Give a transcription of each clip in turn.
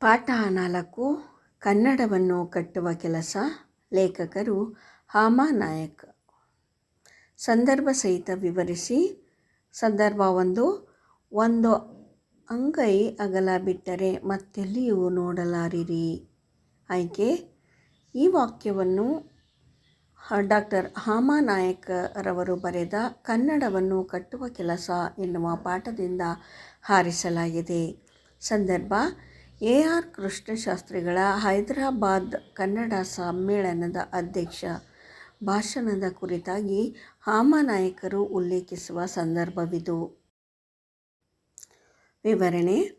ಪಾಠ ನಾಲ್ಕು, ಕನ್ನಡವನ್ನು ಕಟ್ಟುವ ಕೆಲಸ, ಲೇಖಕರು ಹಾಮಾ ನಾಯಕ್. ಸಂದರ್ಭ ಸಹಿತ ವಿವರಿಸಿ, ಸಂದರ್ಭ ಒಂದು ಒಂದು ಅಂಗೈ ಅಗಲ ಬಿಟ್ಟರೆ ಮತ್ತೆಲ್ಲಿಯೂ ನೋಡಲಾರಿರಿ. ಆಯ್ಕೆ, ಈ ವಾಕ್ಯವನ್ನು ಡಾಕ್ಟರ್ ಹಾಮಾ ನಾಯಕ್ ರವರು ಬರೆದ ಕನ್ನಡವನ್ನು ಕಟ್ಟುವ ಕೆಲಸ ಎನ್ನುವ ಪಾಠದಿಂದ ಹಾರಿಸಲಾಗಿದೆ. ಸಂದರ್ಭ ಎ ಆರ್ ಕೃಷ್ಣಶಾಸ್ತ್ರಿಗಳ ಹೈದರಾಬಾದ್ ಕನ್ನಡ ಸಮ್ಮೇಳನದ ಅಧ್ಯಕ್ಷ. ಭಾಷಣದ ಕುರಿತಾಗಿ ಹಾಮನಾಯಕರು ಉಲ್ಲೇಖಿಸುವ ಸಂದರ್ಭವಿದು. ವಿವರಣೆ.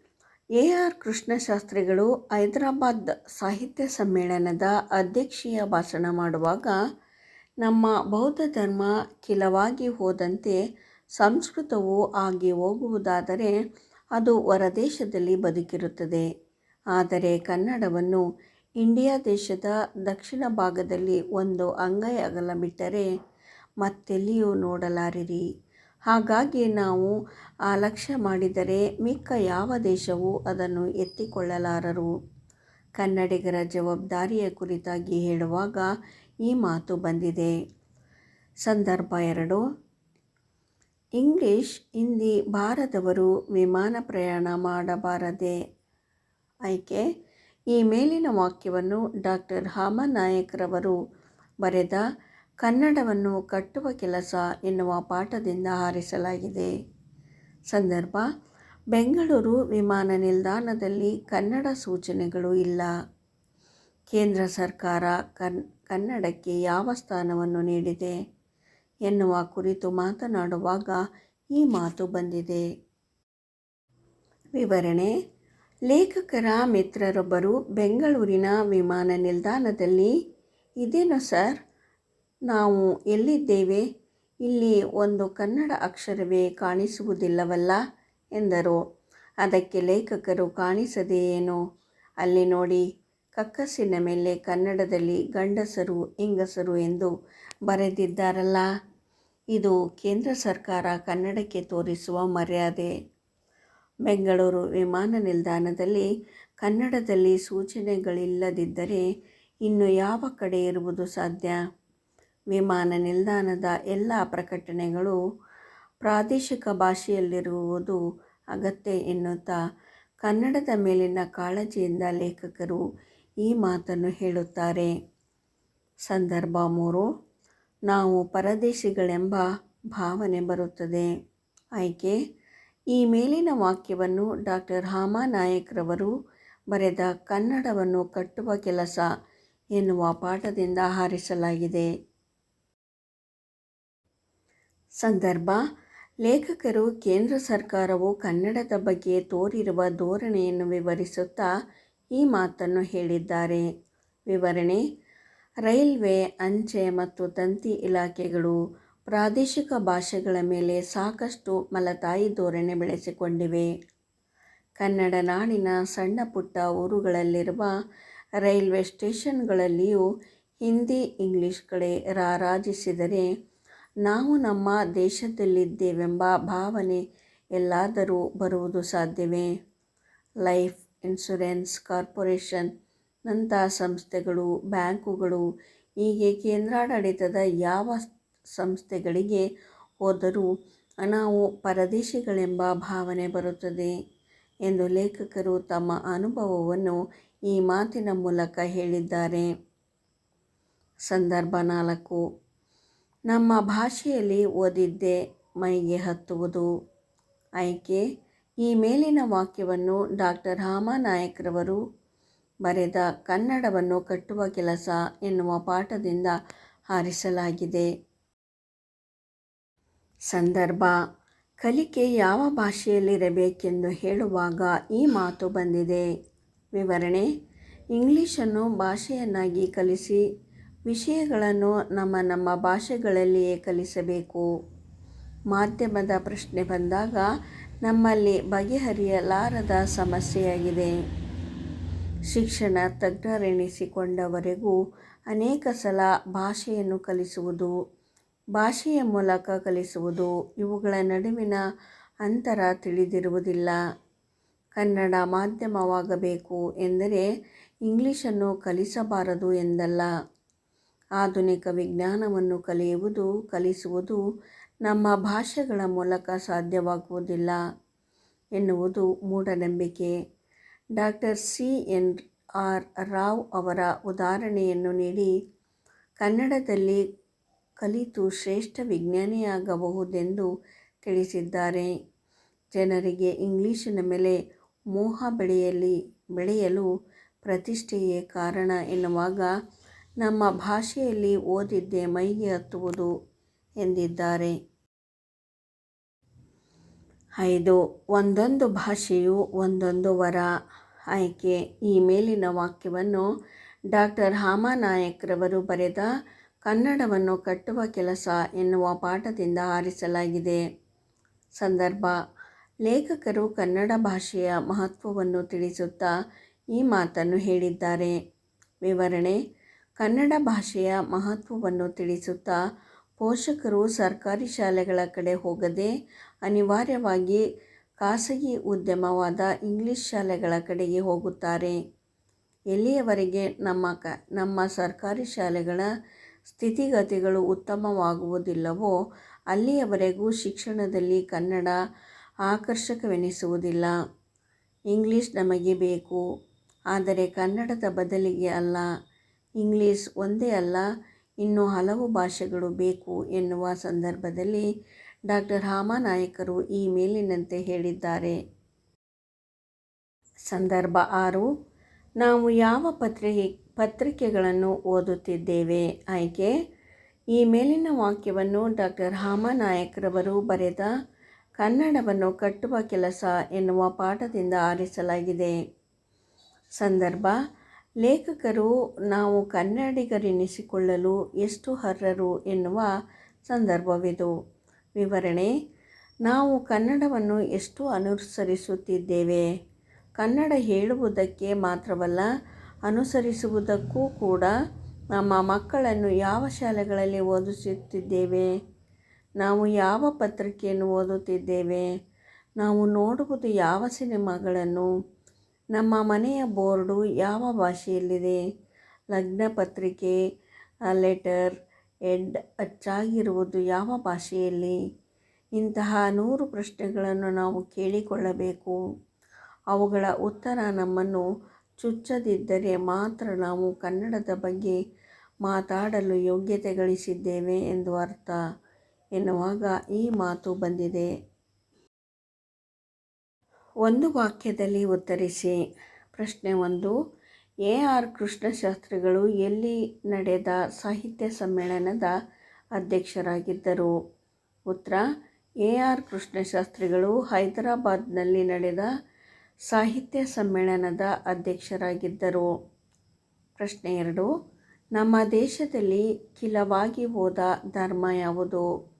ಎ ಆರ್ ಕೃಷ್ಣಶಾಸ್ತ್ರಿಗಳು ಹೈದರಾಬಾದ್ ಸಾಹಿತ್ಯ ಸಮ್ಮೇಳನದ ಅಧ್ಯಕ್ಷೀಯ ಭಾಷಣ ಮಾಡುವಾಗ, ನಮ್ಮ ಬೌದ್ಧ ಧರ್ಮ ಕಿಲವಾಗಿ ಹೋದಂತೆ ಸಂಸ್ಕೃತವು ಆಗಿ ಹೋಗುವುದಾದರೆ ಅದು ಹೊರದೇಶದಲ್ಲಿ ಬದುಕಿರುತ್ತದೆ. ಆದರೆ ಕನ್ನಡವನ್ನು ಇಂಡಿಯಾ ದೇಶದ ದಕ್ಷಿಣ ಭಾಗದಲ್ಲಿ ಒಂದು ಅಂಗೈ ಅಗಲ ಬಿಟ್ಟರೆ ಮತ್ತೆಲ್ಲಿಯೂ ನೋಡಲಾರಿರಿ. ಹಾಗಾಗಿ ನಾವು ಆ ಲಕ್ಷ್ಯ ಮಾಡಿದರೆ ಮಿಕ್ಕ ಯಾವ ದೇಶವೂ ಅದನ್ನು ಎತ್ತಿಕೊಳ್ಳಲಾರರು. ಕನ್ನಡಿಗರ ಜವಾಬ್ದಾರಿಯ ಕುರಿತಾಗಿ ಹೇಳುವಾಗ ಈ ಮಾತು ಬಂದಿದೆ. ಸಂದರ್ಭ ಎರಡು. ಇಂಗ್ಲಿಷ್, ಹಿಂದಿ, ಭಾರತವರು ವಿಮಾನ ಪ್ರಯಾಣ ಮಾಡಬಾರದೆ ಆಯ್ಕೆ. ಈ ಮೇಲಿನ ವಾಕ್ಯವನ್ನು ಡಾಕ್ಟರ್ ಹಾಮನಾಯಕರವರು ಬರೆದ ಕನ್ನಡವನ್ನು ಕಟ್ಟುವ ಕೆಲಸ ಎನ್ನುವ ಪಾಠದಿಂದ ಹಾರಿಸಲಾಗಿದೆ ಸಂದರ್ಭ, ಬೆಂಗಳೂರು ವಿಮಾನ ನಿಲ್ದಾಣದಲ್ಲಿ ಕನ್ನಡ ಸೂಚನೆಗಳು ಇಲ್ಲ. ಕೇಂದ್ರ ಸರ್ಕಾರ ಕನ್, ಕನ್ನಡಕ್ಕೆ ಯಾವ ಸ್ಥಾನವನ್ನು ನೀಡಿದೆ ಎನ್ನುವ ಕುರಿತು ಮಾತನಾಡುವಾಗ ಈ ಮಾತು ಬಂದಿದೆ. ವಿವರಣೆ ಲೇಖಕರ ಮಿತ್ರರೊಬ್ಬರು ಬೆಂಗಳೂರಿನ ವಿಮಾನ ನಿಲ್ದಾಣದಲ್ಲಿ ಇದೇನು ಸರ್? ನಾವು ಎಲ್ಲಿದ್ದೇವೆ? ಇಲ್ಲಿ ಒಂದು ಕನ್ನಡ ಅಕ್ಷರವೇ ಕಾಣಿಸುವುದಿಲ್ಲವಲ್ಲ ಎಂದರು. ಅದಕ್ಕೆ ಲೇಖಕರು ಕಾಣಿಸದೆಯೇನು ಅಲ್ಲಿ ನೋಡಿ ಕಕ್ಕಸ್ಸಿನ ಮೇಲೆ ಕನ್ನಡದಲ್ಲಿ ಗಂಡಸರು, ಹೆಂಗಸರು ಎಂದು ಬರೆದಿದ್ದಾರಲ್ಲ. ಇದು ಕೇಂದ್ರ ಸರ್ಕಾರ ಕನ್ನಡಕ್ಕೆ ತೋರಿಸುವ ಮರ್ಯಾದೆ. ಬೆಂಗಳೂರು ವಿಮಾನ ನಿಲ್ದಾಣದಲ್ಲಿ ಕನ್ನಡದಲ್ಲಿ ಸೂಚನೆಗಳಿಲ್ಲದಿದ್ದರೆ ಇನ್ನು ಯಾವ ಕಡೆ ಇರುವುದು ಸಾಧ್ಯ? ವಿಮಾನ ನಿಲ್ದಾಣದ ಎಲ್ಲ ಪ್ರಕಟಣೆಗಳು ಪ್ರಾದೇಶಿಕ ಭಾಷೆಯಲ್ಲಿರುವುದು ಅಗತ್ಯ ಎನ್ನುತ್ತಾ ಕನ್ನಡದ ಮೇಲಿನ ಕಾಳಜಿಯಿಂದ ಲೇಖಕರು ಈ ಮಾತನ್ನು ಹೇಳುತ್ತಾರೆ. ಸಂದರ್ಭ ಮೂರು, ನಾವು ಪರದೇಶಿಗಳೆಂಬ ಭಾವನೆ ಬರುತ್ತದೆ. ಆಯ್ಕೆ ಈ ಮೇಲಿನ ವಾಕ್ಯವನ್ನು ಡಾಕ್ಟರ್ ಹಾಮಾನಾಯಕ್ರವರು ಬರೆದ ಕನ್ನಡವನ್ನು ಕಟ್ಟುವ ಕೆಲಸ ಎನ್ನುವ ಪಾಠದಿಂದ ಹಾರಿಸಲಾಗಿದೆ. ಸಂದರ್ಭ, ಲೇಖಕರು ಕೇಂದ್ರ ಸರ್ಕಾರವು ಕನ್ನಡದ ಬಗ್ಗೆ ತೋರಿರುವ ಧೋರಣೆಯನ್ನು ವಿವರಿಸುತ್ತಾ ಈ ಮಾತನ್ನು ಹೇಳಿದ್ದಾರೆ. ವಿವರಣೆ, ರೈಲ್ವೆ, ಅಂಚೆ ಮತ್ತು ತಂತಿ ಇಲಾಖೆಗಳು ಪ್ರಾದೇಶಿಕ ಭಾಷೆಗಳ ಮೇಲೆ ಸಾಕಷ್ಟು ಮಲತಾಯಿ ಧೋರಣೆ ಬೆಳೆಸಿಕೊಂಡಿವೆ. ಕನ್ನಡ ನಾಡಿನ ಸಣ್ಣ ಪುಟ್ಟ ಊರುಗಳಲ್ಲಿರುವ ರೈಲ್ವೆ ಸ್ಟೇಷನ್ಗಳಲ್ಲಿಯೂ ಹಿಂದಿ, ಇಂಗ್ಲಿಷ್ ಕಡೆ ರಾರಾಜಿಸಿದರೆ ನಾವು ನಮ್ಮ ದೇಶದಲ್ಲಿದ್ದೇವೆಂಬ ಭಾವನೆ ಎಲ್ಲಾದರೂ ಬರುವುದು ಸಾಧ್ಯವೇ? ಲೈಫ್ ಇನ್ಶೂರೆನ್ಸ್ ಕಾರ್ಪೊರೇಷನ್ ನಂಥ ಸಂಸ್ಥೆಗಳು, ಬ್ಯಾಂಕುಗಳು ಹೀಗೆ ಕೇಂದ್ರಾಡಳಿತದ ಯಾವ ಸಂಸ್ಥೆಗಳಿಗೆ ಹೋದರೂ ನಾವು ಪರದೇಶಿಗಳೆಂಬ ಭಾವನೆ ಬರುತ್ತದೆ ಎಂದು ಲೇಖಕರು ತಮ್ಮ ಅನುಭವವನ್ನು ಈ ಮಾತಿನ ಮೂಲಕ ಹೇಳಿದ್ದಾರೆ. ಸಂದರ್ಭ ನಾಲ್ಕು. ನಮ್ಮ ಭಾಷೆಯಲ್ಲಿ ಓದಿದ್ದೆ ಮೈಗೆ ಹತ್ತುವುದು. ಆಯ್ಕೆ, ಈ ಮೇಲಿನ ವಾಕ್ಯವನ್ನು ಡಾಕ್ಟರ್ ಹಾಮಾನಾಯಕ್ರವರು ಬರೆದ ಕನ್ನಡವನ್ನು ಕಟ್ಟುವ ಕೆಲಸ ಎನ್ನುವ ಪಾಠದಿಂದ ಹಾರಿಸಲಾಗಿದೆ. ಸಂದರ್ಭ. ಕಲಿಕೆ ಯಾವ ಭಾಷೆಯಲ್ಲಿರಬೇಕೆಂದು ಹೇಳುವಾಗ ಈ ಮಾತು ಬಂದಿದೆ. ವಿವರಣೆ. ಇಂಗ್ಲೀಷನ್ನು ಭಾಷೆಯನ್ನಾಗಿ ಕಲಿಸಿ ವಿಷಯಗಳನ್ನು ನಮ್ಮ ನಮ್ಮ ಭಾಷೆಗಳಲ್ಲಿಯೇ ಕಲಿಸಬೇಕು. ಮಾಧ್ಯಮದ ಪ್ರಶ್ನೆ ಬಂದಾಗ ನಮ್ಮಲ್ಲಿ ಬಗೆಹರಿಯಲಾರದ ಸಮಸ್ಯೆಯಾಗಿದೆ. ಶಿಕ್ಷಣ ತಜ್ಞರೆನಿಸಿಕೊಂಡವರೆಗೂ ಅನೇಕ ಸಲ ಭಾಷೆಯನ್ನು ಕಲಿಸುವುದು ಭಾಷೆಯ ಮೂಲಕ ಕಲಿಸುವುದು, ಇವುಗಳ ನಡುವಿನ ಅಂತರ ತಿಳಿದಿರುವುದಿಲ್ಲ. ಕನ್ನಡ ಮಾಧ್ಯಮವಾಗಬೇಕು ಎಂದರೆ ಇಂಗ್ಲಿಷನ್ನು ಕಲಿಸಬಾರದು ಎಂದಲ್ಲ. ಆಧುನಿಕ ವಿಜ್ಞಾನವನ್ನು ಕಲಿಯುವುದು, ಕಲಿಸುವುದು ನಮ್ಮ ಭಾಷೆಗಳ ಮೂಲಕ ಸಾಧ್ಯವಾಗುವುದಿಲ್ಲ ಎನ್ನುವುದು ಮೂಢನಂಬಿಕೆ. Doctor C. N. R. Rao ಅವರ ಉದಾಹರಣೆಯನ್ನು ನೀಡಿ, ಕನ್ನಡದಲ್ಲಿ ಕಲಿತು ಶ್ರೇಷ್ಠ ವಿಜ್ಞಾನಿಯಾಗಬಹುದೆಂದು ತಿಳಿಸಿದ್ದಾರೆ. ಜನರಿಗೆ ಇಂಗ್ಲಿಶಿನ ಮೇಲೆ ಮೋಹ ಬೆಳೆಯಲಿ, ಬೆಳೆಯಲು ಪ್ರತಿಷ್ಠೆಯೇ ಕಾರಣ ಎನ್ನುವಾಗ ನಮ್ಮ ಭಾಷೆಯಲ್ಲಿ ಓದಿದ್ದೇ ಮೈಗೆ ಹತ್ತುವುದು ಎಂದಿದ್ದಾರೆ. ಐದು, ಒಂದೊಂದು ಭಾಷೆಯು ಒಂದೊಂದು ವರ. ಆಯ್ಕೆ, ಈ ಮೇಲಿನ ವಾಕ್ಯವನ್ನು ಡಾಕ್ಟರ್ ಹಾಮಾನಾಯಕ್ರವರು ಬರೆದ ಕನ್ನಡವನ್ನು ಕಟ್ಟುವ ಕೆಲಸ ಎನ್ನುವ ಪಾಠದಿಂದ ಆರಿಸಲಾಗಿದೆ. ಸಂದರ್ಭ. ಲೇಖಕರು ಕನ್ನಡ ಭಾಷೆಯ ಮಹತ್ವವನ್ನು ತಿಳಿಸುತ್ತಾ ಈ ಮಾತನ್ನು ಹೇಳಿದ್ದಾರೆ. ವಿವರಣೆ. ಕನ್ನಡ ಭಾಷೆಯ ಮಹತ್ವವನ್ನು ತಿಳಿಸುತ್ತಾ ಪೋಷಕರು ಸರ್ಕಾರಿ ಶಾಲೆಗಳ ಕಡೆ ಹೋಗದೆ ಅನಿವಾರ್ಯವಾಗಿ ಖಾಸಗಿ ಉದ್ಯಮವಾದ ಇಂಗ್ಲಿಷ್ ಶಾಲೆಗಳ ಕಡೆಗೆ ಹೋಗುತ್ತಾರೆ. ಎಲ್ಲಿಯವರೆಗೆ ನಮ್ಮ ಕ, ನಮ್ಮ ಸರ್ಕಾರಿ ಶಾಲೆಗಳ ಸ್ಥಿತಿಗತಿಗಳು ಉತ್ತಮವಾಗುವುದಿಲ್ಲವೋ, ಅಲ್ಲಿಯವರೆಗೂ ಶಿಕ್ಷಣದಲ್ಲಿ ಕನ್ನಡ ಆಕರ್ಷಕವೆನಿಸುವುದಿಲ್ಲ. ಇಂಗ್ಲಿಷ್ ನಮಗೆ ಬೇಕು. ಆದರೆ ಕನ್ನಡದ ಬದಲಿಗೆ ಅಲ್ಲ. ಇಂಗ್ಲೀಷ್ ಒಂದೇ ಅಲ್ಲ, ಇನ್ನೂ ಹಲವು ಭಾಷೆಗಳು ಬೇಕು ಎನ್ನುವ ಸಂದರ್ಭದಲ್ಲಿ ಡಾಕ್ಟರ್ ಹಾಮಾನಾಯಕರು ಈ ಮೇಲಿನಂತೆ ಹೇಳಿದ್ದಾರೆ. ಸಂದರ್ಭ ಆರು. ನಾವು ಯಾವ ಪತ್ರಿಕೆ ಪತ್ರಿಕೆಗಳನ್ನು ಓದುತ್ತಿದ್ದೇವೆ. ಆಯ್ಕೆ? ಈ ಮೇಲಿನ ವಾಕ್ಯವನ್ನು ಡಾಕ್ಟರ್ ಹಾಮನಾಯಕ್ರವರು ಬರೆದ ಕನ್ನಡವನ್ನು ಕಟ್ಟುವ ಕೆಲಸ ಎನ್ನುವ ಪಾಠದಿಂದ ಆರಿಸಲಾಗಿದೆ. ಸಂದರ್ಭ, ಲೇಖಕರು ನಾವು ಕನ್ನಡಿಗರೆನಿಸಿಕೊಳ್ಳಲು ಎಷ್ಟು ಹರ್ರರು ಎನ್ನುವ ಸಂದರ್ಭವಿದು. ವಿವರಣೆ, ನಾವು ಕನ್ನಡವನ್ನು ಎಷ್ಟು ಅನುಸರಿಸುತ್ತಿದ್ದೇವೆ? ಕನ್ನಡ ಹೇಳುವುದಕ್ಕೆ ಮಾತ್ರವಲ್ಲ ಅನುಸರಿಸುವುದಕ್ಕೂ ಕೂಡ ನಮ್ಮ ಮಕ್ಕಳನ್ನು ಯಾವ ಶಾಲೆಗಳಲ್ಲಿ ಓದಿಸುತ್ತಿದ್ದೇವೆ? ನಾವು ಯಾವ ಪತ್ರಿಕೆಯನ್ನು ಓದುತ್ತಿದ್ದೇವೆ? ನಾವು ನೋಡುವುದು ಯಾವ ಸಿನಿಮಾಗಳನ್ನು? ನಮ್ಮ ಮನೆಯ ಬೋರ್ಡು ಯಾವ ಭಾಷೆಯಲ್ಲಿದೆ? ಲಗ್ನ ಪತ್ರಿಕೆ, ಲೆಟರ್, ಎಡ್ ಅಚ್ಚಾಗಿರುವುದು ಯಾವ ಭಾಷೆಯಲ್ಲಿ? ಇಂತಹ ನೂರು ಪ್ರಶ್ನೆಗಳನ್ನು ನಾವು ಕೇಳಿಕೊಳ್ಳಬೇಕು. ಅವುಗಳ ಉತ್ತರ ನಮ್ಮನ್ನು ಚುಚ್ಚದಿದ್ದರೆ ಮಾತ್ರ ನಾವು ಕನ್ನಡದ ಬಗ್ಗೆ ಮಾತಾಡಲು ಯೋಗ್ಯತೆ ಗಳಿಸಿದ್ದೇವೆ ಎಂದು ಅರ್ಥ ಎನ್ನುವಾಗ ಈ ಮಾತು ಬಂದಿದೆ. ಒಂದು ವಾಕ್ಯದಲ್ಲಿ ಉತ್ತರಿಸಿ. ಪ್ರಶ್ನೆ ಒಂದು, ಎ ಆರ್ ಕೃಷ್ಣಶಾಸ್ತ್ರಿಗಳು ಎಲ್ಲಿ ನಡೆದ ಸಾಹಿತ್ಯ ಸಮ್ಮೇಳನದ ಅಧ್ಯಕ್ಷರಾಗಿದ್ದರು? ಉತ್ತರ, ಎ ಆರ್ ಕೃಷ್ಣಶಾಸ್ತ್ರಿಗಳು ಹೈದರಾಬಾದ್ನಲ್ಲಿ ನಡೆದ ಸಾಹಿತ್ಯ ಸಮ್ಮೇಳನದ ಅಧ್ಯಕ್ಷರಾಗಿದ್ದರು. ಪ್ರಶ್ನೆ ಎರಡು, ನಮ್ಮ ದೇಶದಲ್ಲಿ ಕಿಲವಾಗಿ ಹೋದ ಧರ್ಮ ಯಾವುದು?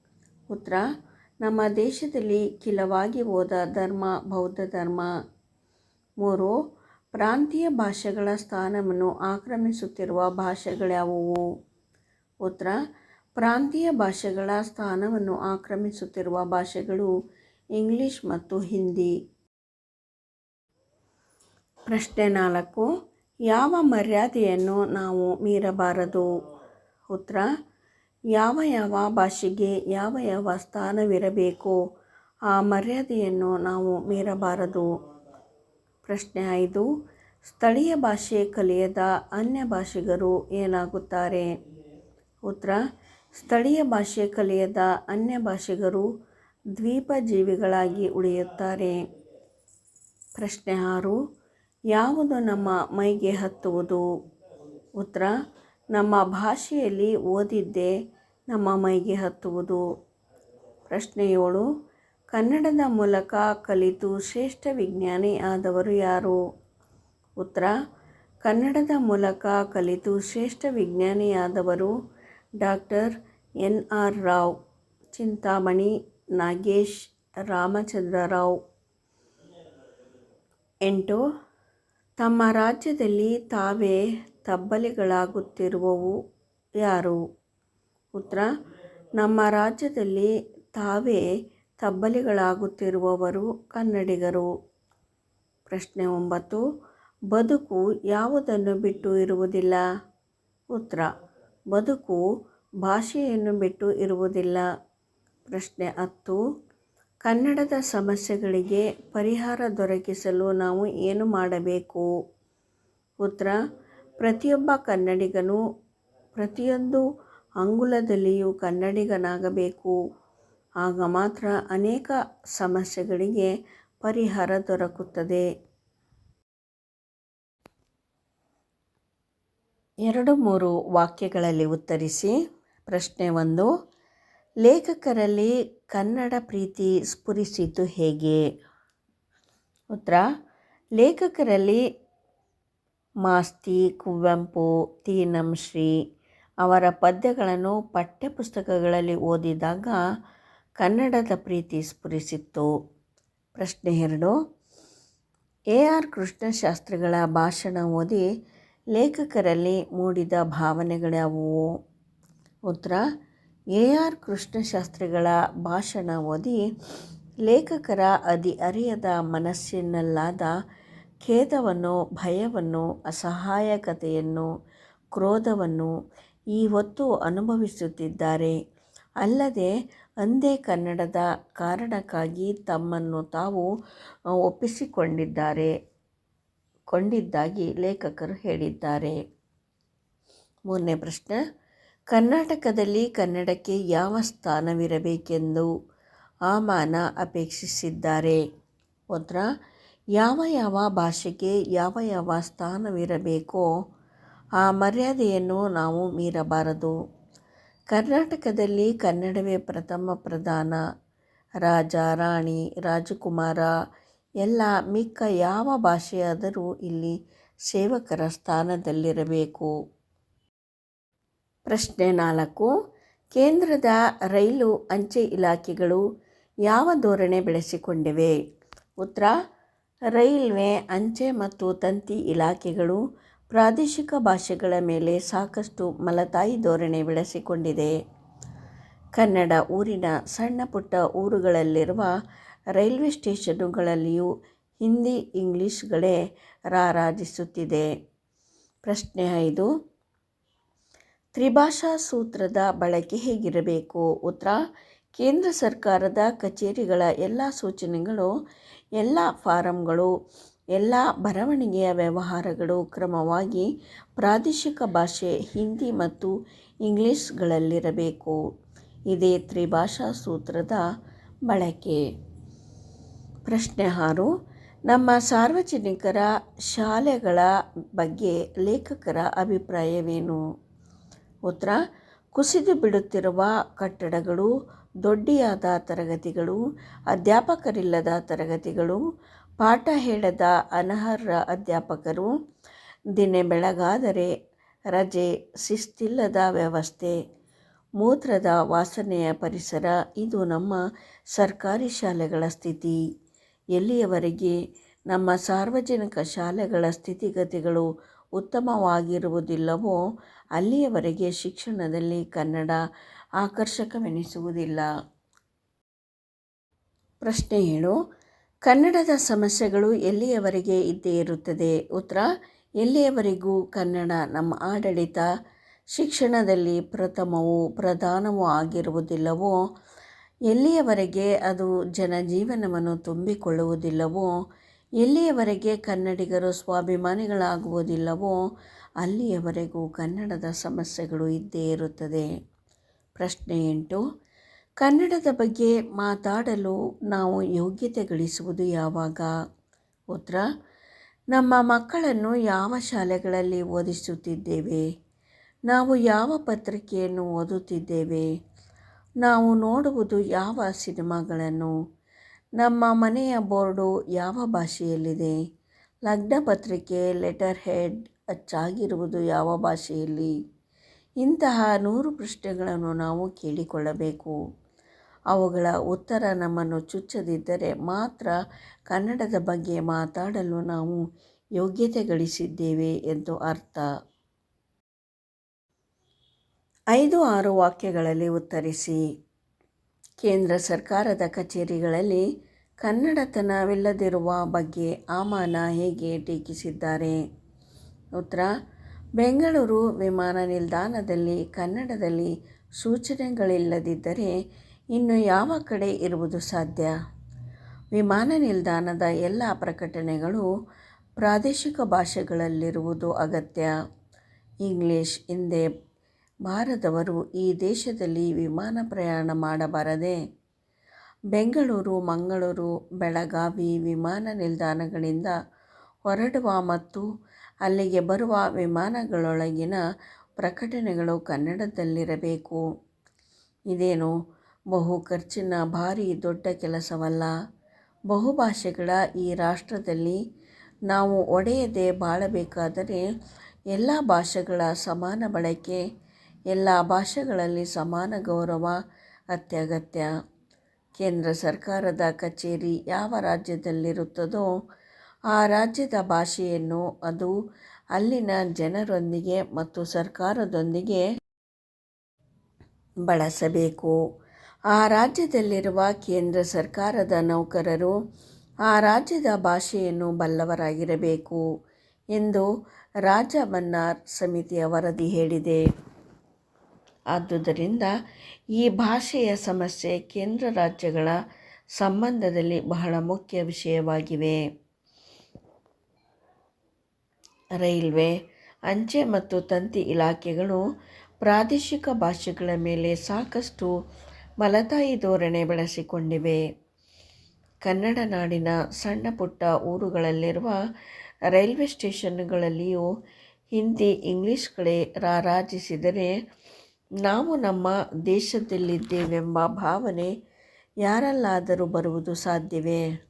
ಉತ್ತರ, ನಮ್ಮ ದೇಶದಲ್ಲಿ ಕಿಲವಾಗಿ ಹೋದ ಧರ್ಮ ಬೌದ್ಧ ಧರ್ಮ. ಮೂರು, ಪ್ರಾಂತೀಯ ಭಾಷೆಗಳ ಸ್ಥಾನವನ್ನು ಆಕ್ರಮಿಸುತ್ತಿರುವ ಭಾಷೆಗಳ್ಯಾವುವು? ಉತ್ತರ, ಪ್ರಾಂತೀಯ ಭಾಷೆಗಳ ಸ್ಥಾನವನ್ನು ಆಕ್ರಮಿಸುತ್ತಿರುವ ಭಾಷೆಗಳು ಇಂಗ್ಲಿಷ್ ಮತ್ತು ಹಿಂದಿ. ಪ್ರಶ್ನೆ ನಾಲ್ಕು, ಯಾವ ಮರ್ಯಾದೆಯನ್ನು ನಾವು ಮೀರಬಾರದು? ಉತ್ತರ, ಯಾವ ಯಾವ ಭಾಷೆಗೆ ಯಾವ ಯಾವ ಸ್ಥಾನವಿರಬೇಕು? ಆ ಮರ್ಯಾದೆಯನ್ನು ನಾವು ಮೀರಬಾರದು. ಪ್ರಶ್ನೆ ಐದು, ಸ್ಥಳೀಯ ಭಾಷೆ ಕಲಿಯದ ಅನ್ಯ ಭಾಷಿಗರು ಏನಾಗುತ್ತಾರೆ? ಉತ್ತರ, ಸ್ಥಳೀಯ ಭಾಷೆ ಕಲಿಯದ ಅನ್ಯ ಭಾಷಿಗರು ದ್ವೀಪ ಜೀವಿಗಳಾಗಿ ಉಳಿಯುತ್ತಾರೆ. ಪ್ರಶ್ನೆ ಆರು ಯಾವುದು ನಮ್ಮ ಮೈಗೆ ಹತ್ತುವುದು? ಉತ್ತರ ನಮ್ಮ ಭಾಷೆಯಲ್ಲಿ ಓದಿದ್ದೇ ನಮ್ಮ ಮೈಗೆ ಹತ್ತುವುದು. ಪ್ರಶ್ನೆ ಏಳು, ಕನ್ನಡದ ಮೂಲಕ ಕಲಿತು ಶ್ರೇಷ್ಠ ವಿಜ್ಞಾನಿ ಆದವರು ಯಾರು? ಉತ್ತರ ಕನ್ನಡದ ಮೂಲಕ ಕಲಿತು ಶ್ರೇಷ್ಠ ವಿಜ್ಞಾನಿಯಾದವರು doctor N R Rao, Chintamani Nagesh Ramachandra Rao ಎಂಟು ತಮ್ಮ ರಾಜ್ಯದಲ್ಲಿ ತಾವೇ ತಬ್ಬಲಿಗಳಾಗುತ್ತಿರುವವು ಯಾರು? ಉತ್ತರ, ನಮ್ಮ ರಾಜ್ಯದಲ್ಲಿ ತಾವೇ ತಬ್ಬಲಿಗಳಾಗುತ್ತಿರುವವರು ಕನ್ನಡಿಗರು. ಪ್ರಶ್ನೆ ಒಂಬತ್ತು, ಬದುಕು ಯಾವುದನ್ನು ಬಿಟ್ಟು ಇರುವುದಿಲ್ಲ? ಉತ್ತರ, ಬದುಕು ಭಾಷೆಯನ್ನು ಬಿಟ್ಟು ಇರುವುದಿಲ್ಲ. ಪ್ರಶ್ನೆ ಹತ್ತು ಕನ್ನಡದ ಸಮಸ್ಯೆಗಳಿಗೆ ಪರಿಹಾರ ದೊರಕಿಸಲು ನಾವು ಏನು ಮಾಡಬೇಕು? ಉತ್ತರ, ಪ್ರತಿಯೊಬ್ಬ ಕನ್ನಡಿಗನು ಪ್ರತಿಯೊಂದು ಅಂಗುಲದಲ್ಲಿಯೂ ಕನ್ನಡಿಗನಾಗಬೇಕು. ಆಗ ಮಾತ್ರ ಅನೇಕ ಸಮಸ್ಯೆಗಳಿಗೆ ಪರಿಹಾರ ದೊರಕುತ್ತದೆ. ಎರಡು ಮೂರು ವಾಕ್ಯಗಳಲ್ಲಿ ಉತ್ತರಿಸಿ, ಪ್ರಶ್ನೆ ಒಂದು ಲೇಖಕರಲ್ಲಿ ಕನ್ನಡ ಪ್ರೀತಿ ಸ್ಫುರಿಸಿತು ಹೇಗೆ? ಉತ್ತರ, ಲೇಖಕರಲ್ಲಿ ಮಾಸ್ತಿ, ಕುವೆಂಪು, ತೀನಂ ಶ್ರೀ ಅವರ ಪದ್ಯಗಳನ್ನು ಪಠ್ಯಪುಸ್ತಕಗಳಲ್ಲಿ ಓದಿದಾಗ ಕನ್ನಡದ ಪ್ರೀತಿ ಸ್ಫುರಿಸಿತ್ತು. ಪ್ರಶ್ನೆ ಎರಡು, ಎ ಆರ್ ಕೃಷ್ಣಶಾಸ್ತ್ರಿಗಳ ಭಾಷಣ ಓದಿ ಲೇಖಕರಲ್ಲಿ ಮೂಡಿದ ಭಾವನೆಗಳ್ಯಾವುವು ಉತ್ತರ ಎ ಆರ್ ಕೃಷ್ಣಶಾಸ್ತ್ರಿಗಳ ಭಾಷಣ ಓದಿ ಲೇಖಕರ ಅದಿ ಅರಿಯದ ಮನಸ್ಸಿನಲ್ಲಾದ ಖೇದವನ್ನು, ಭಯವನ್ನು, ಅಸಹಾಯಕತೆಯನ್ನು, ಕ್ರೋಧವನ್ನು ಈ ಹೊತ್ತು ಅನುಭವಿಸುತ್ತಿದ್ದಾರೆ. ಅಲ್ಲದೆ ಅಂದೇ ಕನ್ನಡದ ಕಾರಣಕ್ಕಾಗಿ ತಮ್ಮನ್ನು ತಾವು ಒಪ್ಪಿಸಿಕೊಂಡಿದ್ದಾರೆ, ಕೊಂಡಿದ್ದಾಗಿ ಲೇಖಕರು ಹೇಳಿದ್ದಾರೆ. ಮೂರನೇ ಪ್ರಶ್ನೆ ಕರ್ನಾಟಕದಲ್ಲಿ ಕನ್ನಡಕ್ಕೆ ಯಾವ ಸ್ಥಾನವಿರಬೇಕೆಂದು ಆಮಾನ ಅಪೇಕ್ಷಿಸಿದ್ದಾರೆ? ಒಂಥರ ಯಾವ ಯಾವ ಭಾಷೆಗೆ ಯಾವ ಯಾವ ಸ್ಥಾನವಿರಬೇಕೋ ಆ ಮರ್ಯಾದೆಯನ್ನು ನಾವು ಮೀರಬಾರದು. ಕರ್ನಾಟಕದಲ್ಲಿ ಕನ್ನಡವೇ ಪ್ರಥಮ ಪ್ರಧಾನ. ರಾಜ, ರಾಣಿ, ರಾಜಕುಮಾರ, ಎಲ್ಲ ಮಿಕ್ಕ ಯಾವ ಭಾಷೆಯಾದರೂ ಇಲ್ಲಿ ಸೇವಕರ ಸ್ಥಾನದಲ್ಲಿರಬೇಕು. ಪ್ರಶ್ನೆ ನಾಲ್ಕು. ಕೇಂದ್ರದ ರೈಲು ಅಂಚೆ ಇಲಾಖೆಗಳು ಯಾವ ಧೋರಣೆ ಬೆಳೆಸಿಕೊಂಡಿವೆ? ಉತ್ತರ, ರೈಲ್ವೆ, ಅಂಚೆ ಮತ್ತು ತಂತಿ ಇಲಾಖೆಗಳು ಪ್ರಾದೇಶಿಕ ಭಾಷೆಗಳ ಮೇಲೆ ಸಾಕಷ್ಟು ಮಲತಾಯಿ ಧೋರಣೆ ಬೆಳೆಸಿಕೊಂಡಿದೆ. ಕನ್ನಡ ಊರಿನ ಸಣ್ಣ ಪುಟ್ಟ ಊರುಗಳಲ್ಲಿರುವ ರೈಲ್ವೆ ಸ್ಟೇಷನ್ನುಗಳಲ್ಲಿಯೂ ಹಿಂದಿ ಇಂಗ್ಲೀಷ್ಗಳೇ ರಾರಾಜಿಸುತ್ತಿದೆ. ಪ್ರಶ್ನೆ ಐದು. ತ್ರಿಭಾಷಾ ಸೂತ್ರದ ಬಳಕೆ ಹೇಗಿರಬೇಕು? ಉತ್ತರ, ಕೇಂದ್ರ ಸರ್ಕಾರದ ಕಚೇರಿಗಳ ಎಲ್ಲ ಸೂಚನೆಗಳು, ಎಲ್ಲ ಫಾರಂಗಳು, ಎಲ್ಲ ಬರವಣಿಗೆಯ ವ್ಯವಹಾರಗಳು ಕ್ರಮವಾಗಿ ಪ್ರಾದೇಶಿಕ ಭಾಷೆ, ಹಿಂದಿ ಮತ್ತು ಇಂಗ್ಲೀಷ್ಗಳಲ್ಲಿರಬೇಕು. ಇದೇ ತ್ರಿಭಾಷಾ ಸೂತ್ರದ ಬಳಕೆ. ಪ್ರಶ್ನೆ ಆರು, ನಮ್ಮ ಸಾರ್ವಜನಿಕರ ಶಾಲೆಗಳ ಬಗ್ಗೆ ಲೇಖಕರ ಅಭಿಪ್ರಾಯವೇನು? ಉತ್ತರ ಕುಸಿದು ಬಿಡುತ್ತಿರುವ ಕಟ್ಟಡಗಳು, ದೊಡ್ಡಿಯಾದ ತರಗತಿಗಳು, ಅಧ್ಯಾಪಕರಿಲ್ಲದ ತರಗತಿಗಳು, ಪಾಠ ಹೇಳದ ಅನರ್ಹ ಅಧ್ಯಾಪಕರು, ದಿನೆ ಬೆಳಗಾದರೆ ರಜೆ ಶಿಸ್ತಿಲ್ಲದ ವ್ಯವಸ್ಥೆ. ಮೂತ್ರದ ವಾಸನೆಯ ಪರಿಸರ, ಇದು ನಮ್ಮ ಸರ್ಕಾರಿ ಶಾಲೆಗಳ ಸ್ಥಿತಿ. ಎಲ್ಲಿಯವರೆಗೆ ನಮ್ಮ ಸಾರ್ವಜನಿಕ ಶಾಲೆಗಳ ಸ್ಥಿತಿಗತಿಗಳು ಉತ್ತಮವಾಗಿರುವುದಿಲ್ಲವೋ, ಅಲ್ಲಿಯವರೆಗೆ ಶಿಕ್ಷಣದಲ್ಲಿ ಕನ್ನಡ ಆಕರ್ಷಕವೆನಿಸುವುದಿಲ್ಲ. ಪ್ರಶ್ನೆ ಏಳು. ಕನ್ನಡದ ಸಮಸ್ಯೆಗಳು ಎಲ್ಲಿಯವರೆಗೆ ಇದ್ದೇ ಇರುತ್ತದೆ? ಉತ್ತರ. ಎಲ್ಲಿಯವರೆಗೂ ಕನ್ನಡ ನಮ್ಮ ಆಡಳಿತ ಶಿಕ್ಷಣದಲ್ಲಿ ಪ್ರಥಮವೂ ಪ್ರಧಾನವೂ ಆಗಿರುವುದಿಲ್ಲವೋ, ಎಲ್ಲಿಯವರೆಗೆ ಅದು ಜನಜೀವನವನ್ನು ತುಂಬಿಕೊಳ್ಳುವುದಿಲ್ಲವೋ ಎಲ್ಲಿಯವರೆಗೆ ಕನ್ನಡಿಗರು ಸ್ವಾಭಿಮಾನಿಗಳಾಗುವುದಿಲ್ಲವೋ ಅಲ್ಲಿಯವರೆಗೂ ಕನ್ನಡದ ಸಮಸ್ಯೆಗಳು ಇದ್ದೇ ಇರುತ್ತದೆ. ಪ್ರಶ್ನೆ ಎಂಟು, ಕನ್ನಡದ ಬಗ್ಗೆ ಮಾತಾಡಲು ನಾವು ಯೋಗ್ಯತೆ ಗಳಿಸುವುದು ಯಾವಾಗ? ಉತ್ತರ, ನಮ್ಮ ಮಕ್ಕಳನ್ನು ಯಾವ ಶಾಲೆಗಳಲ್ಲಿ ಓದಿಸುತ್ತಿದ್ದೇವೆ? ನಾವು ಯಾವ ಪತ್ರಿಕೆಯನ್ನು ಓದುತ್ತಿದ್ದೇವೆ? ನಾವು ನೋಡುವುದು ಯಾವ ಸಿನಿಮಾಗಳನ್ನು? ನಮ್ಮ ಮನೆಯ ಬೋರ್ಡು ಯಾವ ಭಾಷೆಯಲ್ಲಿದೆ? ಲಗ್ನಪತ್ರಿಕೆ ಲೆಟರ್ ಹೆಡ್ ಅಚ್ಚಾಗಿರುವುದು ಯಾವ ಭಾಷೆಯಲ್ಲಿ? ಇಂತಹ ನೂರು ಪ್ರಶ್ನೆಗಳನ್ನು ನಾವು ಕೇಳಿಕೊಳ್ಳಬೇಕು. ಅವುಗಳ ಉತ್ತರ ನಮ್ಮನ್ನು ಚುಚ್ಚದಿದ್ದರೆ ಮಾತ್ರ ಕನ್ನಡದ ಬಗ್ಗೆ ಮಾತಾಡಲು ನಾವು ಯೋಗ್ಯತೆ ಗಳಿಸಿದ್ದೇವೆ ಎಂದು ಅರ್ಥ. ಐದು ಆರು ವಾಕ್ಯಗಳಲ್ಲಿ ಉತ್ತರಿಸಿ. ಕೇಂದ್ರ ಸರ್ಕಾರದ ಕಚೇರಿಗಳಲ್ಲಿ ಕನ್ನಡತನವಿಲ್ಲದಿರುವ ಬಗ್ಗೆ ಆಮಾನ ಹೇಗೆ ಟೀಕಿಸಿದ್ದಾರೆ? ಉತ್ತರ, ಬೆಂಗಳೂರು ವಿಮಾನ ನಿಲ್ದಾಣದಲ್ಲಿ ಕನ್ನಡದಲ್ಲಿ ಸೂಚನೆಗಳಿಲ್ಲದಿದ್ದರೆ ಇನ್ನು ಯಾವ ಕಡೆ ಇರುವುದು ಸಾಧ್ಯ? ವಿಮಾನ ನಿಲ್ದಾಣದ ಎಲ್ಲ ಪ್ರಕಟಣೆಗಳು ಪ್ರಾದೇಶಿಕ ಭಾಷೆಗಳಲ್ಲಿರುವುದು ಅಗತ್ಯ. ಇಂಗ್ಲಿಷ್, ಹಿಂದೆ ಬಾರದವರು ಈ ದೇಶದಲ್ಲಿ ವಿಮಾನ ಪ್ರಯಾಣ ಮಾಡಬಾರದೆ, ಬೆಂಗಳೂರು, ಮಂಗಳೂರು, ಬೆಳಗಾವಿ ವಿಮಾನ ನಿಲ್ದಾಣಗಳಿಂದ ಹೊರಡುವ ಮತ್ತು ಅಲ್ಲಿಗೆ ಬರುವ ವಿಮಾನಗಳೊಳಗಿನ ಪ್ರಕಟಣೆಗಳು ಕನ್ನಡದಲ್ಲಿರಬೇಕು. ಇದೇನು ಬಹು ಖರ್ಚಿನ ಭಾರಿ ದೊಡ್ಡ ಕೆಲಸವಲ್ಲ. ಬಹುಭಾಷೆಗಳ ಈ ರಾಷ್ಟ್ರದಲ್ಲಿ ನಾವು ಒಡೆಯದೆ ಬಾಳಬೇಕಾದರೆ ಎಲ್ಲ ಭಾಷೆಗಳ ಸಮಾನ ಬಳಕೆ ಎಲ್ಲ ಭಾಷೆಗಳಲ್ಲಿ ಸಮಾನ ಗೌರವ ಅತ್ಯಗತ್ಯ. ಕೇಂದ್ರ ಸರ್ಕಾರದ ಕಚೇರಿ ಯಾವ ರಾಜ್ಯದಲ್ಲಿರುತ್ತದೋ ಆ ರಾಜ್ಯದ ಭಾಷೆಯನ್ನು ಅದು ಅಲ್ಲಿನ ಜನರೊಂದಿಗೆ ಮತ್ತು ಸರ್ಕಾರದೊಂದಿಗೆ ಬಳಸಬೇಕು. ಆ ರಾಜ್ಯದಲ್ಲಿರುವ ಕೇಂದ್ರ ಸರ್ಕಾರದ ನೌಕರರು ಆ ರಾಜ್ಯದ ಭಾಷೆಯನ್ನು ಬಲ್ಲವರಾಗಿರಬೇಕು ಎಂದು ರಾಜ ಮನ್ನಾರ್ ಸಮಿತಿಯ ವರದಿ ಹೇಳಿದೆ. ಆದುದರಿಂದ ಈ ಭಾಷೆಯ ಸಮಸ್ಯೆ ಕೇಂದ್ರ ರಾಜ್ಯಗಳ ಸಂಬಂಧದಲ್ಲಿ ಬಹಳ ಮುಖ್ಯ ವಿಷಯವಾಗಿವೆ. ರೈಲ್ವೆ, ಅಂಚೆ ಮತ್ತು ತಂತಿ ಇಲಾಖೆಗಳು ಪ್ರಾದೇಶಿಕ ಭಾಷೆಗಳ ಮೇಲೆ ಸಾಕಷ್ಟು ಮಲತಾಯಿ ಧೋರಣೆ ಬಳಸಿಕೊಂಡಿವೆ. ಕನ್ನಡ ನಾಡಿನ ಸಣ್ಣ ಪುಟ್ಟ ಊರುಗಳಲ್ಲಿರುವ ರೈಲ್ವೆ ಸ್ಟೇಷನ್ಗಳಲ್ಲಿಯೂ ಹಿಂದಿ ಇಂಗ್ಲೀಷ್ಗಳೇ ರಾರಾಜಿಸಿದರೆ ನಾವು ನಮ್ಮ ದೇಶದಲ್ಲಿದ್ದೇವೆಂಬ ಭಾವನೆ ಯಾರಲ್ಲಾದರೂ ಬರುವುದು ಸಾಧ್ಯವೇ?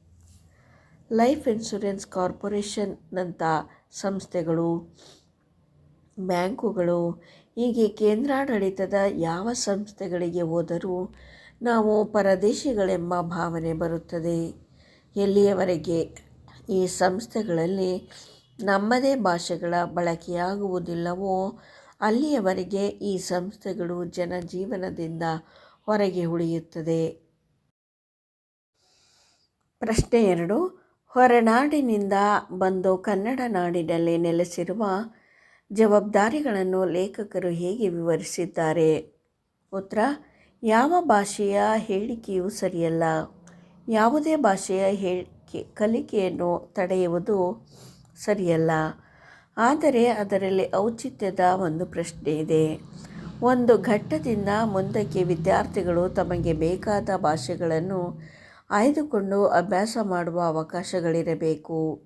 ಲೈಫ್ ಇನ್ಶೂರೆನ್ಸ್ ಕಾರ್ಪೊರೇಷನ್ನಂಥ ಸಂಸ್ಥೆಗಳು, ಬ್ಯಾಂಕುಗಳು, ಹೀಗೆ ಕೇಂದ್ರಾಡಳಿತದ ಯಾವ ಸಂಸ್ಥೆಗಳಿಗೆ ಹೋದರೂ ನಾವು ಪರದೇಶಿಗಳೆಂಬ ಭಾವನೆ ಬರುತ್ತದೆ. ಎಲ್ಲಿಯವರೆಗೆ? ಈ ಸಂಸ್ಥೆಗಳಲ್ಲಿ ನಮ್ಮದೇ ಭಾಷೆಗಳ ಬಳಕೆಯಾಗುವುದಿಲ್ಲವೋ? ಅಲ್ಲಿಯವರೆಗೆ ಈ ಸಂಸ್ಥೆಗಳು ಜನಜೀವನದಿಂದ ಹೊರಗೆ ಉಳಿಯುತ್ತದೆ. ಪ್ರಶ್ನೆ ಎರಡು. ಹೊರನಾಡಿನಿಂದ ಬಂದು ಕನ್ನಡ ನಾಡಿನಲ್ಲಿ ನೆಲೆಸಿರುವ ಜವಾಬ್ದಾರಿಗಳನ್ನು ಲೇಖಕರು ಹೇಗೆ ವಿವರಿಸಿದ್ದಾರೆ? ಉತ್ತರ. ಯಾವ ಭಾಷೆಯ ಹೇಳಿಕೆಯು ಸರಿಯಲ್ಲ. ಯಾವುದೇ ಭಾಷೆಯ ಹೇಳಿಕೆ ಕಲಿಕೆಯನ್ನು ತಡೆಯುವುದು ಸರಿಯಲ್ಲ. ಆದರೆ ಅದರಲ್ಲಿ ಔಚಿತ್ಯದ ಒಂದು ಪ್ರಶ್ನೆ ಇದೆ. ಒಂದು ಘಟ್ಟದಿಂದ ಮುಂದಕ್ಕೆ ವಿದ್ಯಾರ್ಥಿಗಳು ತಮಗೆ ಬೇಕಾದ ಭಾಷೆಗಳನ್ನು ಆಯ್ದುಕೊಂಡು ಅಭ್ಯಾಸ ಮಾಡುವ ಅವಕಾಶಗಳಿರಬೇಕು.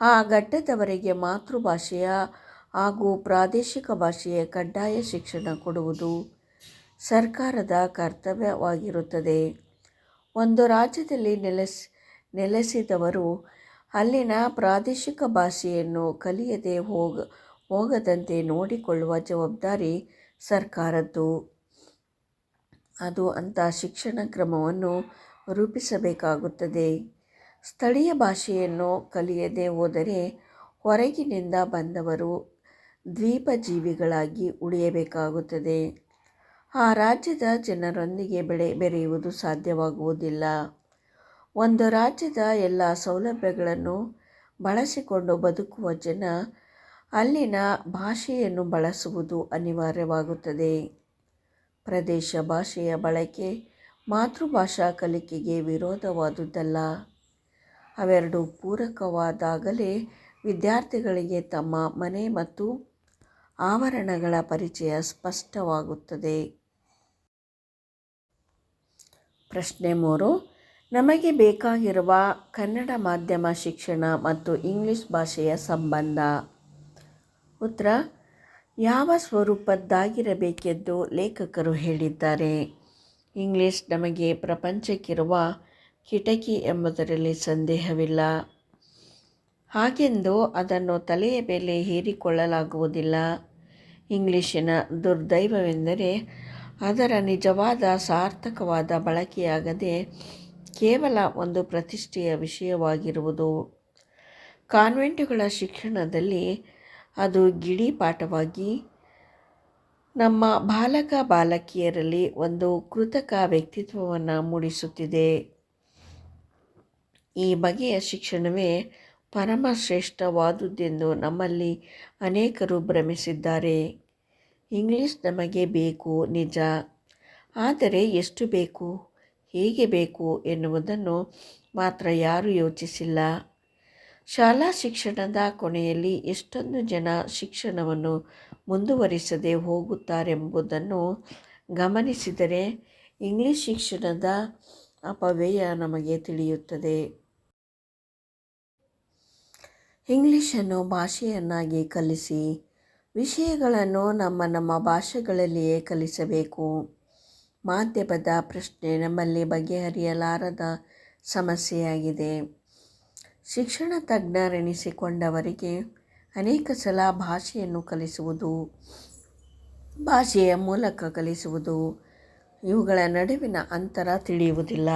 ಆ ಘಟ್ಟದವರೆಗೆ ಮಾತೃಭಾಷೆಯ ಹಾಗೂ ಪ್ರಾದೇಶಿಕ ಭಾಷೆಯ ಕಡ್ಡಾಯ ಶಿಕ್ಷಣ ಕೊಡುವುದು ಸರ್ಕಾರದ ಕರ್ತವ್ಯವಾಗಿರುತ್ತದೆ. ಒಂದು ರಾಜ್ಯದಲ್ಲಿ ನೆಲೆಸ್, ನೆಲೆಸಿದವರು ಅಲ್ಲಿನ ಪ್ರಾದೇಶಿಕ ಭಾಷೆಯನ್ನು ಕಲಿಯದೆ ಹೋಗ, ಹೋಗದಂತೆ ನೋಡಿಕೊಳ್ಳುವ ಜವಾಬ್ದಾರಿ ಸರ್ಕಾರದ್ದು. ಅದು ಅಂಥ ಶಿಕ್ಷಣ ಕ್ರಮವನ್ನು ರೂಪಿಸಬೇಕಾಗುತ್ತದೆ. ಸ್ಥಳೀಯ ಭಾಷೆಯನ್ನು ಕಲಿಯದೆ ಹೋದರೆ ಹೊರಗಿನಿಂದ ಬಂದವರು ದ್ವೀಪಜೀವಿಗಳಾಗಿ ಉಳಿಯಬೇಕಾಗುತ್ತದೆ. ಆ ರಾಜ್ಯದ ಜನರೊಂದಿಗೆ ಬೆಳೆ, ಬೆರೆಯುವುದು ಸಾಧ್ಯವಾಗುವುದಿಲ್ಲ. ಒಂದು ರಾಜ್ಯದ ಎಲ್ಲ ಸೌಲಭ್ಯಗಳನ್ನು ಬಳಸಿಕೊಂಡು ಬದುಕುವ ಜನ ಅಲ್ಲಿನ ಭಾಷೆಯನ್ನು ಬಳಸುವುದು ಅನಿವಾರ್ಯವಾಗುತ್ತದೆ. ಪ್ರದೇಶ ಭಾಷೆಯ ಬಳಕೆ ಮಾತೃಭಾಷಾ ಕಲಿಕೆಗೆ ವಿರೋಧವಾದುದಲ್ಲ. ಅವೆರಡು ಪೂರಕವಾದಾಗಲೇ ವಿದ್ಯಾರ್ಥಿಗಳಿಗೆ ತಮ್ಮ ಮನೆ ಮತ್ತು ಆವರಣಗಳ ಪರಿಚಯ ಸ್ಪಷ್ಟವಾಗುತ್ತದೆ. ಪ್ರಶ್ನೆ ಮೂರು ನಮಗೆ ಬೇಕಾಗಿರುವ ಕನ್ನಡ ಮಾಧ್ಯಮ ಶಿಕ್ಷಣ ಮತ್ತು ಇಂಗ್ಲಿಷ್ ಭಾಷೆಯ ಸಂಬಂಧ. ಉತ್ತರ, ಯಾವ ಸ್ವರೂಪದ್ದಾಗಿರಬೇಕೆಂದು ಲೇಖಕರು ಹೇಳಿದ್ದಾರೆ. ಇಂಗ್ಲಿಷ್ ನಮಗೆ ಪ್ರಪಂಚಕ್ಕಿರುವ ಕಿಟಕಿ ಎಂಬುದರಲ್ಲಿ ಸಂದೇಹವಿಲ್ಲ. ಹಾಗೆಂದು ಅದನ್ನು ತಲೆಯ ಮೇಲೆ ಹೇರಿಕೊಳ್ಳಲಾಗುವುದಿಲ್ಲ. ಇಂಗ್ಲಿಶಿನ ದುರ್ದೈವವೆಂದರೆ ಅದರ ನಿಜವಾದ ಸಾರ್ಥಕವಾದ ಬಳಕೆಯಾಗದೆ ಕೇವಲ ಒಂದು ಪ್ರತಿಷ್ಠೆಯ ವಿಷಯವಾಗಿರುವುದು. ಕಾನ್ವೆಂಟುಗಳ ಶಿಕ್ಷಣದಲ್ಲಿ ಅದು ಗಿಳಿ ಪಾಠವಾಗಿ, ನಮ್ಮ ಬಾಲಕ ಬಾಲಕಿಯರಲ್ಲಿ ಒಂದು ಕೃತಕ ವ್ಯಕ್ತಿತ್ವವನ್ನು ಮೂಡಿಸುತ್ತಿದೆ. ಈ ಬಗೆಯ ಶಿಕ್ಷಣವೇ ಪರಮಶ್ರೇಷ್ಠವಾದುದೆಂದು ನಮ್ಮಲ್ಲಿ ಅನೇಕರು ಭ್ರಮಿಸಿದ್ದಾರೆ. ಇಂಗ್ಲಿಷ್ ನಮಗೆ ಬೇಕು, ನಿಜ. ಆದರೆ ಎಷ್ಟು ಬೇಕು? ಹೇಗೆ ಬೇಕು ಎನ್ನುವುದನ್ನು ಮಾತ್ರ ಯಾರೂ ಯೋಚಿಸಿಲ್ಲ. ಶಾಲಾ ಶಿಕ್ಷಣದ ಕೊನೆಯಲ್ಲಿ ಎಷ್ಟೊಂದು ಜನ ಶಿಕ್ಷಣವನ್ನು ಮುಂದುವರಿಸದೆ ಹೋಗುತ್ತಾರೆಂಬುದನ್ನು ಗಮನಿಸಿದರೆ ಇಂಗ್ಲಿಷ್ ಶಿಕ್ಷಣದ ಅಪವ್ಯಯ ನಮಗೆ ತಿಳಿಯುತ್ತದೆ. ಇಂಗ್ಲಿಷನ್ನು ಭಾಷೆಯನ್ನಾಗಿ ಕಲಿಸಿ ವಿಷಯಗಳನ್ನು ನಮ್ಮ ನಮ್ಮ ಭಾಷೆಗಳಲ್ಲಿಯೇ ಕಲಿಸಬೇಕು. ಮಾಧ್ಯಮದ ಪ್ರಶ್ನೆ ನಮ್ಮಲ್ಲಿ ಬಗೆಹರಿಯಲಾರದ ಸಮಸ್ಯೆಯಾಗಿದೆ. ಶಿಕ್ಷಣ ತಜ್ಞರೆನಿಸಿಕೊಂಡವರಿಗೆ ಅನೇಕ ಸಲ ಭಾಷೆಯನ್ನು ಕಲಿಸುವುದು, ಭಾಷೆಯ ಮೂಲಕ ಕಲಿಸುವುದು, ಇವುಗಳ ನಡುವಿನ ಅಂತರ ತಿಳಿಯುವುದಿಲ್ಲ.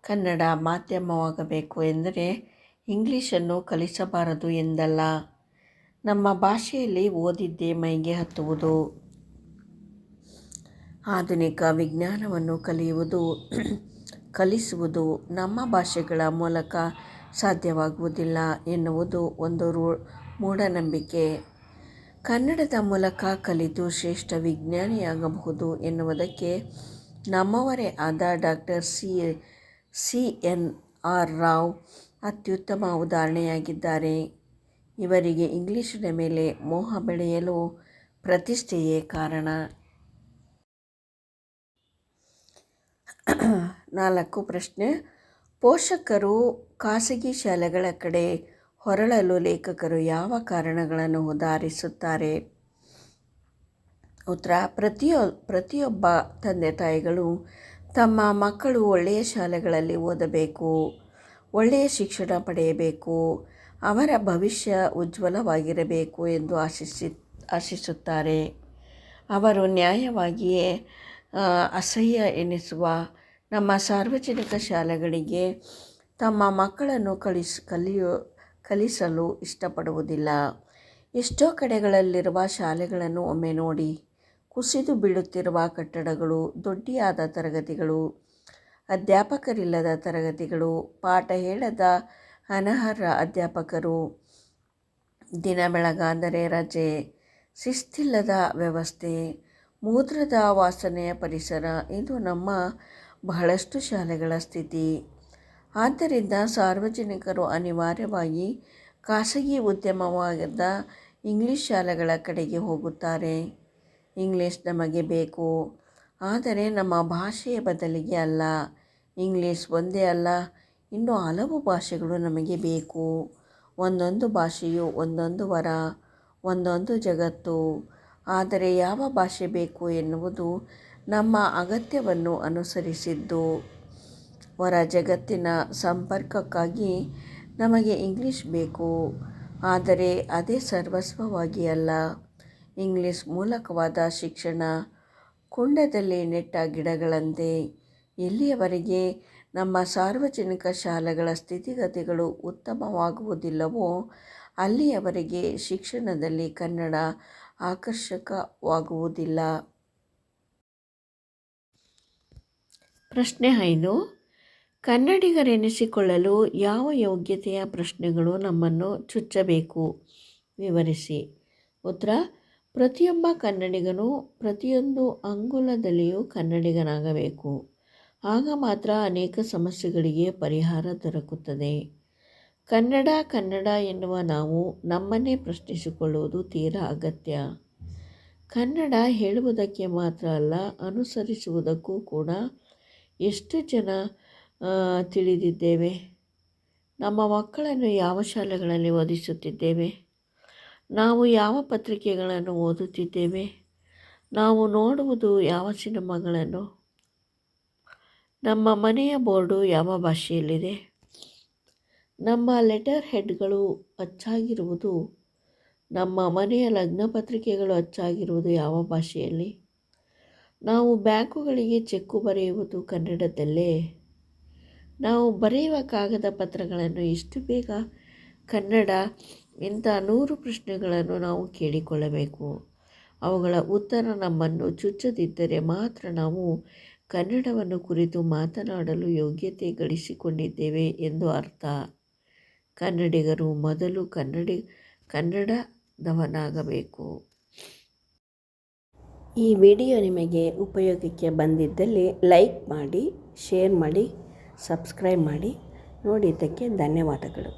ಕನ್ನಡ ಮಾಧ್ಯಮವಾಗಬೇಕು ಎಂದರೆ ಇಂಗ್ಲೀಷನ್ನು ಕಲಿಸಬಾರದು ಎಂದಲ್ಲ. ನಮ್ಮ ಭಾಷೆಯಲ್ಲಿ ಓದಿದ್ದೇ ಮೈಗೆ ಹತ್ತುವುದು. ಆಧುನಿಕ ವಿಜ್ಞಾನವನ್ನು ಕಲಿಯುವುದು, ಕಲಿಸುವುದು ನಮ್ಮ ಭಾಷೆಗಳ ಮೂಲಕ ಸಾಧ್ಯವಾಗುವುದಿಲ್ಲ ಎನ್ನುವುದು ಒಂದು ರೂ, ಮೂಢನಂಬಿಕೆ. ಕನ್ನಡದ ಮೂಲಕ ಕಲಿತು ಶ್ರೇಷ್ಠ ವಿಜ್ಞಾನಿಯಾಗಬಹುದು ಎನ್ನುವುದಕ್ಕೆ ನಮ್ಮವರೇ ಆದ doctor C. C. N. R. Rao ಅತ್ಯುತ್ತಮ ಉದಾಹರಣೆಯಾಗಿದ್ದಾರೆ. ಇವರಿಗೆ ಇಂಗ್ಲಿಷಿನ ಮೇಲೆ ಮೋಹ ಬೆಳೆಯಲು ಪ್ರತಿಷ್ಠೆಯೇ ಕಾರಣ. ನಾಲ್ಕು ಪ್ರಶ್ನೆ. ಪೋಷಕರು ಖಾಸಗಿ ಶಾಲೆಗಳ ಕಡೆ ಹೊರಳಲು ಲೇಖಕರು ಯಾವ ಕಾರಣಗಳನ್ನು ಉದಾಹರಿಸುತ್ತಾರೆ? ಉತ್ತರ, ಪ್ರತಿಯೊ, ಪ್ರತಿಯೊಬ್ಬ ತಂದೆ ತಾಯಿಗಳು ತಮ್ಮ ಮಕ್ಕಳು ಒಳ್ಳೆಯ ಶಾಲೆಗಳಲ್ಲಿ ಓದಬೇಕು, ಒಳ್ಳೆಯ ಶಿಕ್ಷಣ ಪಡೆಯಬೇಕು, ಅವರ ಭವಿಷ್ಯ ಉಜ್ವಲವಾಗಿರಬೇಕು ಎಂದು ಆಶಿಸಿ, ಆಶಿಸುತ್ತಾರೆ. ಅವರು ನ್ಯಾಯವಾಗಿಯೇ ಅಸಹ್ಯ ಎನ್ನಿಸುವ ನಮ್ಮ ಸಾರ್ವಜನಿಕ ಶಾಲೆಗಳಿಗೆ ತಮ್ಮ ಮಕ್ಕಳನ್ನು ಕಳಿಸ್ ಕಲಿಯೋ, ಕಲಿಸಲು ಇಷ್ಟಪಡುವುದಿಲ್ಲ. ಎಷ್ಟೋ ಕಡೆಗಳಲ್ಲಿರುವ ಶಾಲೆಗಳನ್ನು ಒಮ್ಮೆ ನೋಡಿ ಕುಸಿದು ಬೀಳುತ್ತಿರುವ ಕಟ್ಟಡಗಳು, ದೊಡ್ಡಿಯಾದ ತರಗತಿಗಳು, ಅಧ್ಯಾಪಕರಿಲ್ಲದ ತರಗತಿಗಳು, ಪಾಠ ಹೇಳದ ಅನರ್ಹ ಅಧ್ಯಾಪಕರು, ದಿನ ಬೆಳಗಾದರೆ ರಜೆ, ಶಿಸ್ತಿಲ್ಲದ ವ್ಯವಸ್ಥೆ, ಮೂತ್ರದ ವಾಸನೆಯ ಪರಿಸರ, ಇದು ನಮ್ಮ ಬಹಳಷ್ಟು ಶಾಲೆಗಳ ಸ್ಥಿತಿ. ಆದ್ದರಿಂದ ಸಾರ್ವಜನಿಕರು ಅನಿವಾರ್ಯವಾಗಿ ಖಾಸಗಿ ಉದ್ಯಮವಾದ ಇಂಗ್ಲೀಷ್ ಶಾಲೆಗಳ ಕಡೆಗೆ ಹೋಗುತ್ತಾರೆ. ಇಂಗ್ಲೀಷ್ ನಮಗೆ ಬೇಕು. ಆದರೆ ನಮ್ಮ ಭಾಷೆಯ ಬದಲಿಗೆ ಅಲ್ಲ. ಇಂಗ್ಲೀಷ್ ಒಂದೇ ಅಲ್ಲ. ಇನ್ನೂ ಹಲವು ಭಾಷೆಗಳು ನಮಗೆ ಬೇಕು. ಒಂದೊಂದು ಭಾಷೆಯು ಒಂದೊಂದು ವರ, ಒಂದೊಂದು ಜಗತ್ತು. ಆದರೆ ಯಾವ ಭಾಷೆ ಬೇಕು ಎನ್ನುವುದು ನಮ್ಮ ಅಗತ್ಯವನ್ನು ಅನುಸರಿಸಿದ್ದು. ಹೊರ ಜಗತ್ತಿನ ಸಂಪರ್ಕಕ್ಕಾಗಿ ನಮಗೆ ಇಂಗ್ಲೀಷ್ ಬೇಕು. ಆದರೆ ಅದೇ ಸರ್ವಸ್ವವಾಗಿ ಅಲ್ಲ. ಇಂಗ್ಲೀಷ್ ಮೂಲಕವಾದ ಶಿಕ್ಷಣ, ಕುಂಡದಲ್ಲಿ ನೆಟ್ಟ ಗಿಡಗಳಂತೆ. ಎಲ್ಲಿಯವರೆಗೆ ನಮ್ಮ ಸಾರ್ವಜನಿಕ ಶಾಲೆಗಳ ಸ್ಥಿತಿಗತಿಗಳು ಉತ್ತಮವಾಗುವುದಿಲ್ಲವೋ, ಅಲ್ಲಿಯವರೆಗೆ ಶಿಕ್ಷಣದಲ್ಲಿ ಕನ್ನಡ ಆಕರ್ಷಕವಾಗುವುದಿಲ್ಲ. ಪ್ರಶ್ನೆ ಐದು. ಕನ್ನಡಿಗರೆನಿಸಿಕೊಳ್ಳಲು ಯಾವ ಯೋಗ್ಯತೆಯ ಪ್ರಶ್ನೆಗಳು ನಮ್ಮನ್ನು ಚುಚ್ಚಬೇಕು? ವಿವರಿಸಿ. ಉತ್ತರ, ಪ್ರತಿಯೊಬ್ಬ ಕನ್ನಡಿಗನು ಪ್ರತಿಯೊಂದು ಅಂಗುಲದಲ್ಲಿಯೂ ಕನ್ನಡಿಗನಾಗಬೇಕು. ಆಗ ಮಾತ್ರ ಅನೇಕ ಸಮಸ್ಯೆಗಳಿಗೆ ಪರಿಹಾರ ದೊರಕುತ್ತದೆ. ಕನ್ನಡ ಕನ್ನಡ ಎನ್ನುವ ನಾವು ನಮ್ಮನ್ನೇ ಪ್ರಶ್ನಿಸಿಕೊಳ್ಳುವುದು ತೀರಾ ಅಗತ್ಯ. ಕನ್ನಡ ಹೇಳುವುದಕ್ಕೆ ಮಾತ್ರ ಅಲ್ಲ, ಅನುಸರಿಸುವುದಕ್ಕೂ ಕೂಡ ಎಷ್ಟು ಜನ ತಿಳಿದಿದ್ದೇವೆ? ನಮ್ಮ ಮಕ್ಕಳನ್ನು ಯಾವ ಶಾಲೆಗಳಲ್ಲಿ ಓದಿಸುತ್ತಿದ್ದೇವೆ? ನಾವು ಯಾವ ಪತ್ರಿಕೆಗಳನ್ನು ಓದುತ್ತಿದ್ದೇವೆ? ನಾವು ನೋಡುವುದು ಯಾವ ಸಿನಿಮಾಗಳನ್ನು? ನಮ್ಮ ಮನೆಯ ಬೋರ್ಡು ಯಾವ ಭಾಷೆಯಲ್ಲಿದೆ? ನಮ್ಮ ಲೆಟರ್ ಹೆಡ್ಗಳು ಅಚ್ಚಾಗಿರುವುದು, ನಮ್ಮ ಮನೆಯ ಲಗ್ನ ಪತ್ರಿಕೆಗಳು ಅಚ್ಚಾಗಿರುವುದು ಯಾವ ಭಾಷೆಯಲ್ಲಿ? ನಾವು ಬ್ಯಾಂಕುಗಳಿಗೆ ಚೆಕ್ಕು ಬರೆಯುವುದು ಕನ್ನಡದಲ್ಲೇ? ನಾವು ಬರೆಯುವ ಕಾಗದ ಪತ್ರಗಳನ್ನು ಎಷ್ಟು ಬೇಗ? ಕನ್ನಡ ಇಂಥ ನೂರು ಪ್ರಶ್ನೆಗಳನ್ನು ನಾವು ಕೇಳಿಕೊಳ್ಳಬೇಕು. ಅವುಗಳ ಉತ್ತರ ನಮ್ಮನ್ನು ಚುಚ್ಚದಿದ್ದರೆ ಮಾತ್ರ ನಾವು ಕನ್ನಡವನ್ನು ಕುರಿತು ಮಾತನಾಡಲು ಯೋಗ್ಯತೆ ಗಳಿಸಿಕೊಂಡಿದ್ದೇವೆ ಎಂದು ಅರ್ಥ. ಕನ್ನಡಿಗರು ಮೊದಲು ಕನ್ನಡಿ, ಕನ್ನಡದವನಾಗಬೇಕು. ಈ ವಿಡಿಯೋ ನಿಮಗೆ ಉಪಯೋಗಕ್ಕೆ ಬಂದಿದ್ದಲ್ಲಿ ಲೈಕ್ ಮಾಡಿ ಶೇರ್ ಮಾಡಿ ಸಬ್ಸ್ಕ್ರೈಬ್ ಮಾಡಿ. ನೋಡಿದ್ದಕ್ಕೆ ಧನ್ಯವಾದಗಳು.